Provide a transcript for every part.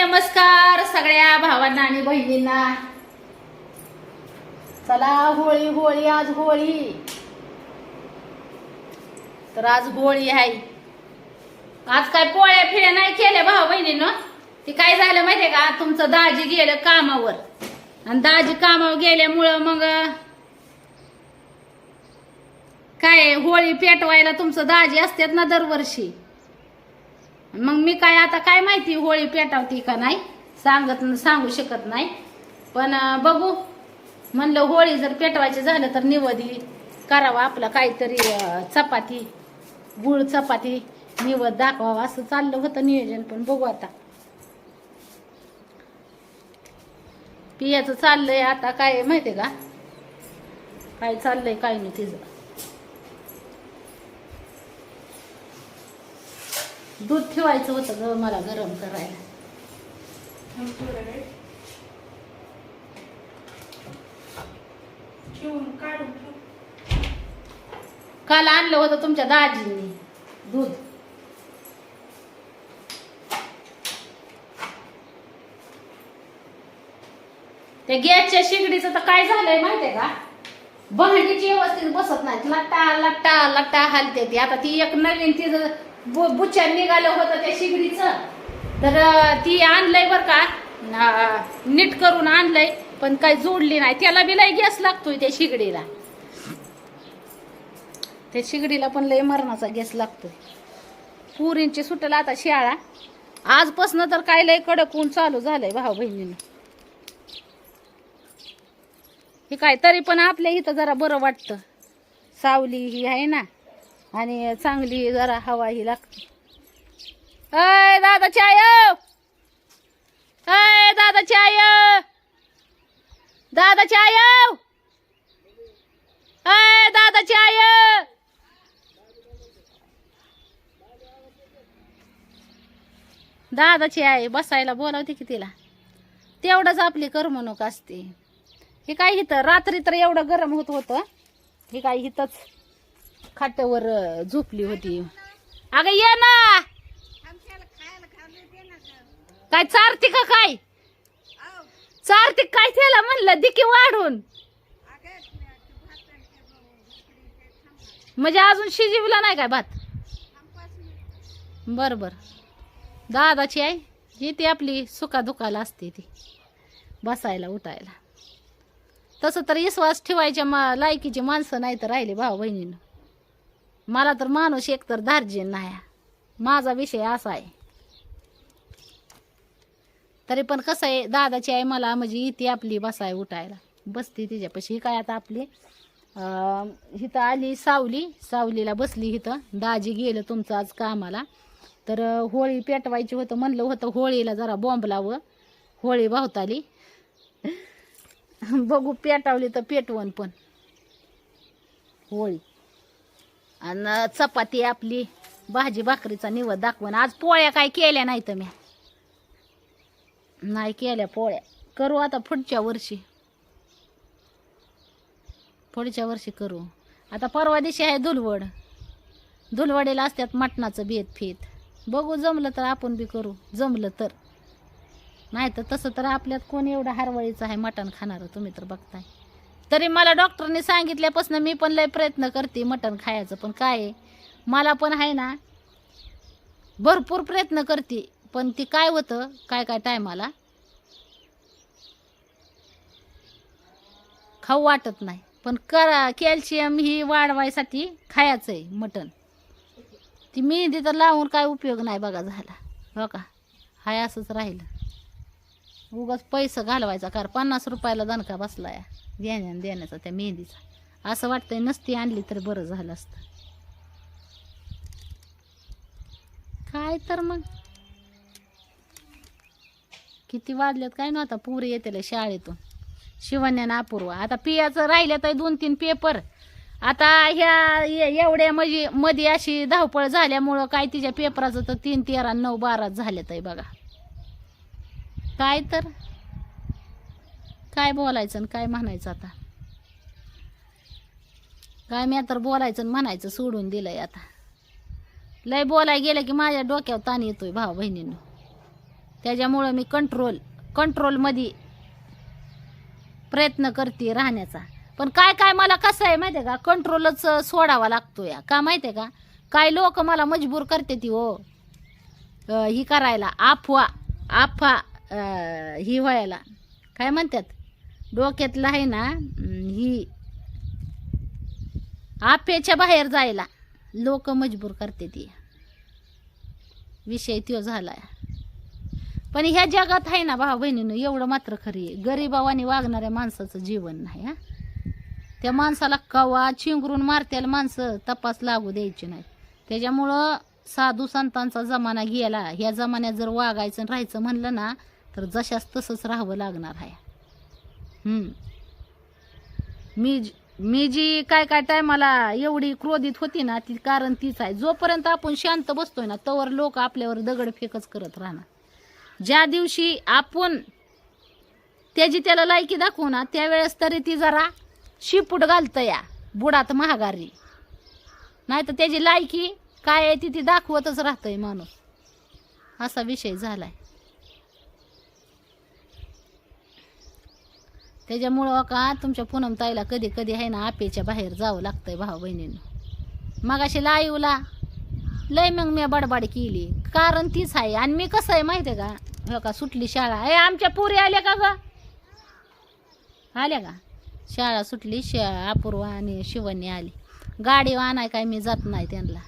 नमस्कार सगळ्या भावांना आणि बहिणींना. चला होळी होळी आज होळी. तर आज होळी आहे. आज काय पोळ्या फिळ्या नाही केल्या भाऊ बहिणीनं? ते काय झालं माहितीये का? तुमचं दाजी गेलं कामावर. आणि दाजी कामावर गेल्यामुळं मग काय होळी पेटवायला तुमचं दाजी असतात ना दरवर्षी. मग मी काय आता काय माहिती होळी पेटावती का नाही? सांगत सांगू शकत नाही. पण बघू. म्हणलं होळी जर पेटवायची झालं तर निवदी. करावा आपला काहीतरी चपाती. गुळ चपाती. निवद दाखवावा. असं चाललं होतं नियोजन पण बघू आता. पियाचं चाललंय. आता काय माहिती का? काय चाललंय काय नाही तिचं. दूध ठेवायचं होतं ग मला गरम करायला. काल आणलं होतं तुमच्या दाजींनी दूध. त्या गॅसच्या शिगडीचं तर काय झालंय माहितीये का? भांडीची व्यवस्थित बसत नाहीत लट्टा लट्टा लट्टा हालते ती. आता ती एक नवीन तिचं बु- निघालं होतं त्या शिगडीचं तर ती आणलंय बर का. नीट करून आणलंय पण काही जोडली नाही. त्याला बी लय गॅस लागतोय त्या शिगडीला. त्या शिगडीला पण लय मरणाचा गॅस लागतोय. पुरींची सुटला आता शिळा. आजपासनं तर काय लय कडक ऊन चालू झालंय भाऊ बहिणीनं. हे काय तरी पण आपल्या इथं जरा बरं वाटतं. सावली ही आहे ना. आणि चांगली जरा हवा ही लागते. अय दादा चाय अय दादा चाय दादा चाय अय दादा चाय दादाची आहे बसायला बोलावते की तिला? तेवढंच आपली करमणूक असते. हे काय इथं? रात्री तर एवढं गरम होत होतं. हे काय इथंच? खाट्यावर झोपली होती. अगं ये ना! काय चारती का काय? चारती काय त्याला म्हणलं? दिकी वाढून. म्हणजे अजून शिजवला नाही काय भात? बर बर. दादाची आहे ही ती आपली सुखादुखाला असते ती बसायला उठायला. तसं तर विश्वास ठेवायच्या मा लायकीची माणसं नाही तर राहिले भाऊ बहिणीनं मला तर माणूस एकतर धार्जिन नाही माझा विषय असा आहे. तरी पण कसं आहे दादाची आई मला म्हणजे इथे आपली बसाय उठायला. बसती तिच्यापाशी. ही काय आता आपली इथं आली सावली. सावलीला बसली इथं दाजी गेलं तुमचं आज कामाला. तर होळी पेटवायची होतं म्हणलं होतं होळीला जरा बॉम्ब लावं. होळी भावताली. बघू पेटावली तर पेटवण पण. होळी. आणि चपाती आपली भाजी भाकरीचा निवड दाखवण आज पोळ्या काय केल्या नाही तर मी. नाही केल्या पोळ्या. करू आता पुढच्या वर्षी. पुढच्या वर्षी करू. आता परवा दिवशी आहे धुलवड. धुलवडेला असतात मटणाचं बेत फेत बघू जमलं तर आपण बी करू. जमलं तर. नाही तर तसं तर आपल्यात कोण एवढं हरवळीचं आहे मटण खाणार तुम्ही तर बघताय. तरी मला डॉक्टरने सांगितल्यापासून मी पण लय प्रयत्न करते मटण खायचं पण काय आहे, मला पण आहे ना भरपूर प्रयत्न करते पण ती काय होतं काय काय टायमाला खाऊ वाटत नाही पण करा कॅल्शियम ही वाढवायसाठी खायचं आहे मटण. ती मेहंदी तर लावून काय उपयोग नाही बघा झाला हो का? हाय असंच राहिलं. उगाच पैसा घालवायचा कार पन्नास रुपयाला दणका बसलाय. देण्या देण्याचा त्या मेहंदीचा असं वाटतंय नसती आणली तर बरं झालं असतं. काय तर मग? किती वाजल्यात काय नव्हता? पुरी येते शाळेतून. शिवण्यानं अपूर्व. आता पियाचं राहिल्यात आहे दोन तीन पेपर. आता ह्या एवढ्या म्हणजे मध्ये अशी धावपळ झाल्यामुळं काय तिच्या पेपराचं तर तीन तेरा नऊ बारा झाल्यात आहे बघा. काय तर? काय बोलायचं आणि काय म्हणायचं आता? काय मी तर बोलायचं आणि म्हणायचं सोडून दिलंय आता. लय बोलाय गेलं की माझ्या डोक्यावर ताण येतोय भाऊ बहिणीनं. त्याच्यामुळं मी कंट्रोल कंट्रोलमध्ये प्रयत्न करते राहण्याचा. पण काय काय मला कसं आहे माहिती आहे का? कंट्रोलच सोडावा लागतो या का माहिती आहे का? काय लोक मला मजबूर करते ती हो. ही करायला अफवा अफवा ही व्हायला. काय म्हणतात? डोक्यातलं आहे ना ही आपेच्या बाहेर जायला लोक मजबूर करते ती. विषय तो झाला. पण ह्या जगात आहे ना भाऊ बहिणीनं एवढं मात्र खरी आहे. गरिबावानी वागणाऱ्या माणसाचं जीवन नाही हा. त्या माणसाला कवा चिंगरून मारत्याला माणसं तपास लागू द्यायची नाही त्याच्यामुळं साधू संतांचा जमाना गेला. ह्या जमान्यात जर वागायचं राहायचं म्हणलं ना तर जशाच तसंच राहावं लागणार आहे. मी मी जी काय काय टायमाला एवढी क्रोधित होती ना ती कारण तीच आहे. जोपर्यंत आपण शांत बसतोय ना तोवर लोक आपल्यावर दगड फेकच करत राहणार. ज्या दिवशी आपण त्याची त्याला लायकी दाखवू ना त्यावेळेस तरी ती जरा शिपूट घालतं या बुडात महागारी. नाही तर त्याची लायकी काय आहे ती ती दाखवतच राहतंय माणूस. असा विषय झालाय. त्याच्यामुळं का तुमच्या पूनम ताईला कधी कधी आहे ना आपेच्या बाहेर जावं लागतंय भाऊ बहिणीनं. मगाशी लाईवला लय मग मी बडबड केली. कारण तीच आहे. आणि मी कसं आहे माहिती आहे का? हो का सुटली शाळा. ए आमच्या पुरी आल्या का ग? आल्या का? शाळा सुटली श अपूर्वा आणि शिवन्नी आली. गाडी आणाय काय मी जात नाही त्यांना.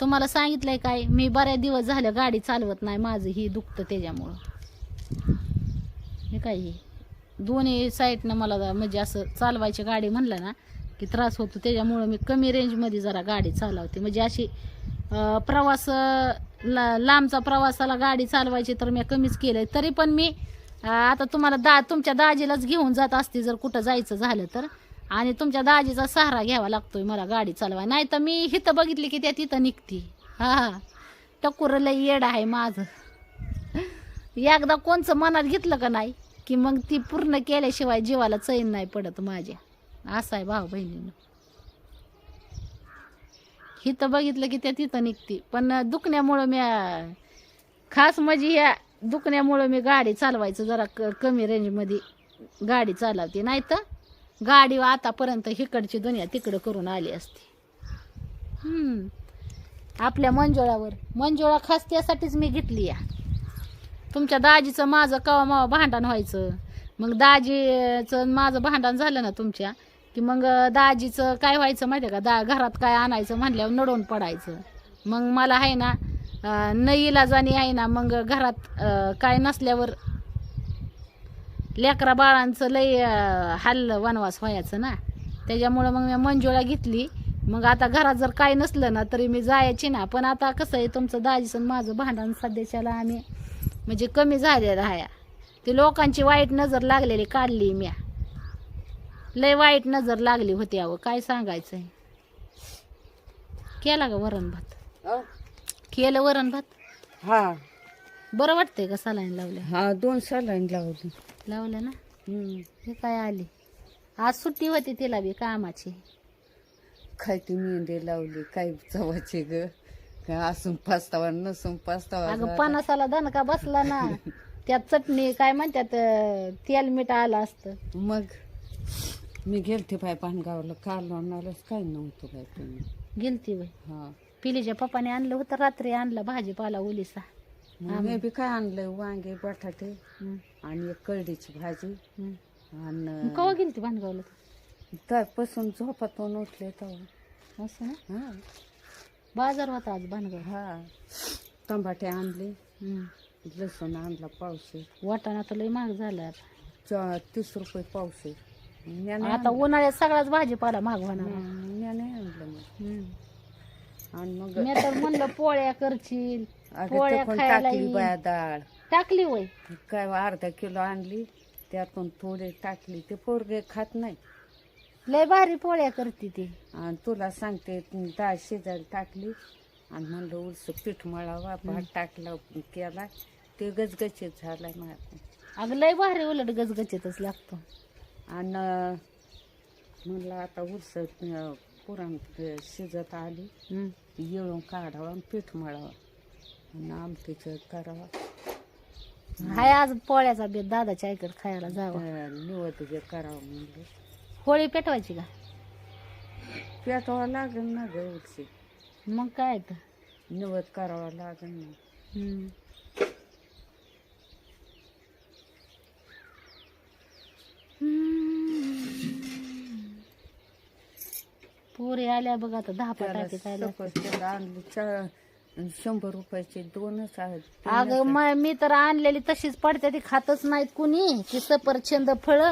तुम्हाला सांगितलंय काय? मी बऱ्याच दिवस झालं गाडी चालवत नाही. माझं ही दुखतं त्याच्यामुळं. हे काय दोन्ही साईडनं मला म्हणजे असं चालवायची गाडी म्हणलं ना की त्रास होतो. त्याच्यामुळं मी कमी रेंजमध्ये जरा गाडी चालवते. म्हणजे अशी प्रवास ला लांबचा प्रवासाला गाडी चालवायची तर मी कमीच केलं तरी पण मी आता तुम्हाला दा तुमच्या दाजीलाच घेऊन जात असते जर कुठं जायचं झालं तर. आणि तुमच्या दाजीचा सहारा घ्यावा लागतोय मला गाडी चालवाय. नाही तर मी हिथं बघितली की त्या तिथं निघती. हा हा. येड आहे माझं. एकदा कोणचं मनात घेतलं का नाही? की मग ती पूर्ण केल्याशिवाय जीवाला चैन नाही पडत माझ्या असं आहे भाऊ बहिणीनं. हिथं बघितलं की त्या तिथं निघते. पण दुखण्यामुळं मी खास म्हणजे ह्या दुखण्यामुळं मी गाडी चालवायचं जरा क कमी रेंजमध्ये गाडी चालवते. नाही तर गाडी आतापर्यंत हिकडची दुनिया तिकडं करून आली असती. आपल्या मंजुळावर. मंजुळा खास त्यासाठीच मी घेतली या. तुमच्या दाजीचं माझं कवा मावा भांडण व्हायचं? मग दाजीचं माझं भांडण झालं ना तुमच्या की मग दाजीचं काय व्हायचं माहिती आहे का? दा घरात काय आणायचं म्हणल्यावर नडून पडायचं. मग मला आहे ना नईला न इलाजानी आहे ना मग घरात काय नसल्यावर लेकरा बाळांचं लय हल्ल वनवास व्हायचं ना. त्याच्यामुळं मग मी मंजुळा घेतली. मग आता घरात जर काय नसलं ना तरी मी जायची ना. पण आता कसं आहे तुमचं दाजीचं माझं भांडण सध्याच्याला आम्ही म्हणजे कमी झालेलं आहे ते लोकांची वाईट नजर लागलेली काढली म्या लय वाईट नजर लागली होती अहो काय सांगायचं आहे केला का वरण भात? केलं वरण भात? हा. बरं वाटतंय का सलाईन लावल्या? हा दोन सलाईन लावली. लावलं ना? हम्म. हे काय आली? आज सुट्टी होती तिला बी कामाची. काय ती मेहंदी लावली काय चवाची ग? असून पाचतावा नसून अगं पणासाला दणका बसला ना त्यात चटणी काय म्हणतात अं, तेल मीठ आलं असतं. मग मी गेलते बाय पानगावला काल आणायलाच काय नव्हतं काय तुम्ही गेलती वय हा. पिलीच्या पप्पाने आणलं होतं रात्री आणलं भाजीपाला ओलिसा मग मी बी काय आणलं वांगे बटाटे आणि एक करडीची भाजी हं. मग आणि कवा गेलती भानगावला तू? त्यापासून झोपातून उठले तेव्हा. असं ना? हा. बाजार होता आज भानगाव हा टमाटे आणले. लसूण आणला पावशे वाटाणा तर लय महाग झाला तीस रुपये पावशे आता उन्हाळ्यात सगळाच भाजीपाला महाग होणार. आणलं. मग. हं. आणि मग मी तर म्हणलं पोळ्या करशील अगं पोळ्या ते पण खायला टाकली येईल. बाया डाळ. टाकली वय. काय अर्धा किलो आणली त्यातून थोडी टाकली. ते पोरगे खात नाही लय भारी पोळ्या करते ती. आणि तुला सांगते डाळ शिजायला टाकली आणि म्हणलं उलस पीठ मळावा भात टाकला केला. ते गजगजीत झालाय माझा. अगं लय भारी उलट गजगजीतच लागतो. आणि म्हणलं आता उलस पुरण शिजत आली. हं. येळून काढावा आणि पीठ मळावा. आणि आमटीचं करावा. हाय आज पोळ्याचा बेत दादाच्या आईकडे खायला जावं. निवत जे करावं म्हणलं. होळी पेटवायची का? पेटवावं लागेल ना ग उलशी मग काय तर निवत करावं लागेल ना. हम्म. पोरी आल्या बघ आता दहा त्याला पटाके खायला सफरचंद आणली चा- शंभर रुपयाचे दोनच आहेत अगं म- मी तर आणलेली तशीच पडते ती खातच नाहीत कुणी की सफरचंद फळ.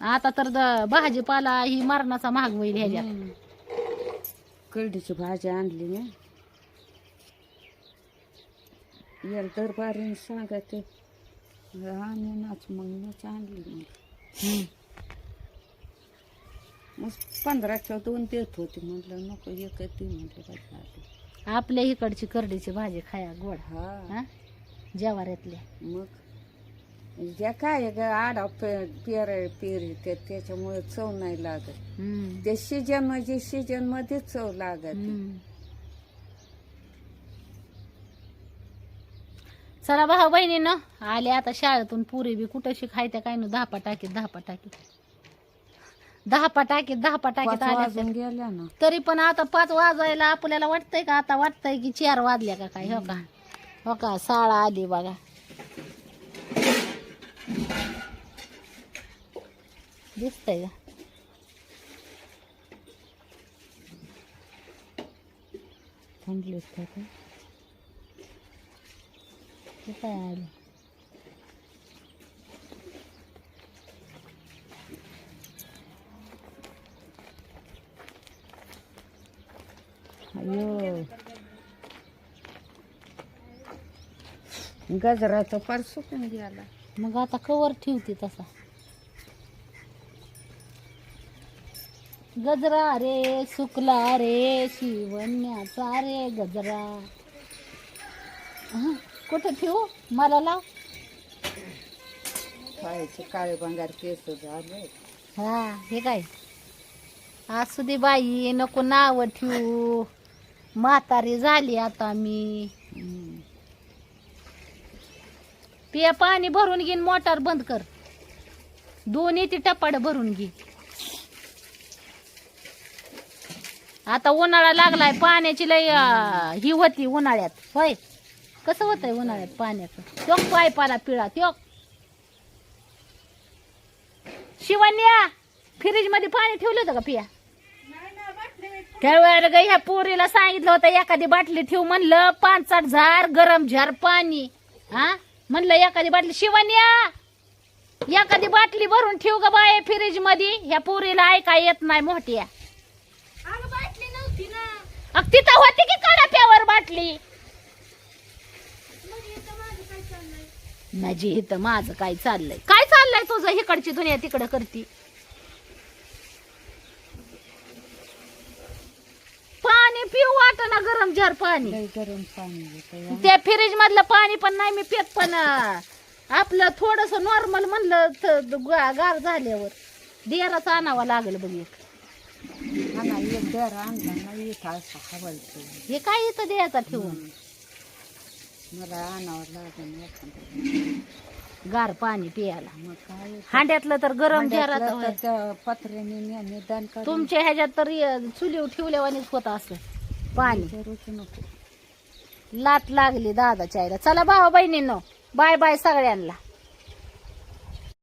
आता तर द- भाजीपाला ही मरणाचा महाग होईल ह्याच्यात. करडीची भाजी आणली ना. याला दरबारीने सांगते आणि नाच मग नाच आणली मग. हम्म. मग पंधराच्या दोन देत होते म्हटलं नको एक दे म्हटलं आली आपल्या इकडची करडीची भाजी खाया गोड. हा. हा? जेवाऱ्यातल्या. मग? ज्या काय ग आडा पे पेर पेरी ते त्याच्यामुळे चव नाही लागत. हम्म. ते सीजन म्हणजे सीजनमध्ये चव लागत. हम्म. चला भाऊ बहिणीनं आले आता शाळेतून पुरी बी कुठं शिकायत्या काय नु दहा टाकीत दहा टाकीत दहा टाकीत दहा पाच टाकीत आल्या वाजून गेल्या ना. तरी पण आता पाच वाजायला आपल्याला वाटतंय का? आता वाटतंय की चार वाजल्या का काय? हो का? हो का? शाळा आली बघा. दिसतंय का? थांबले का ते? ते काय आलं? अयो. गजराचा पार सुकून गेला मग आता कवर ठेवते तसा. गजरा रे सुकला रे शिवण्याचा रे गजरा. हं, कुठे ठेवू? मला लाव. काळे बंगार केस झाले. हा हे काय? असू दे बाई नको नाव ठेवू. म्हातारी झाली आता मी. हम्म. पिया पाणी भरून घेईन मोटार बंद कर. दोन्ही ती टपाड भरून घे. आता उन्हाळा लागलाय पाण्याची लय अं, ही होती उन्हाळ्यात. होय. कसं होतंय उन्हाळ्यात पाण्याचं? पाय पायपाला पिळा त्यो शिवन्या फ्रीजमध्ये पाणी ठेवलं होतं का पिया? त्यावेळेला ग ह्या पोरीला सांगितलं होतं एखादी बाटली ठेव म्हणलं पानसाठ झार गरम झार पाणी. हा म्हणलं एखादी बाटली शिवन्या एखादी बाटली भरून ठेव ग बाय फ्रीजमध्ये ह्या पोरीला ऐका येत नाही मोठ्या. अग तिथं होती की कडाप्यावर बाटली? माझी इथं माझं काय चाललंय? काय चाललंय तुझं इकडची दुनिया तिकडं करती? पाणी पिऊ वाटना गरम जार पाणी. लय गरम पाणी. त्या फ्रीज मधलं पाणी पण नाही मी पित पण. अं, आपलं थोडस नॉर्मल म्हणलं तर गा- गार झाल्यावर. देराच आणावं लागेल बघ एक. ना एक दर आणला ना इथं असं हवायचं हे काय इथं द्यायचा ठेवून? मला आणावं लागेल एखादं. गार पाणी पियाला मग काय? हांड्यातलं तर गरम तर पत्र्याने निदान करून तुमच्या ह्याच्यात तर अं, चुलीवर ठेवल्यावानीच होत असं. पाणी. विचारूच नको. लाट लागली दादाच्या आईला. चला भाऊ बहिणींनो बाय बाय सगळ्यांना.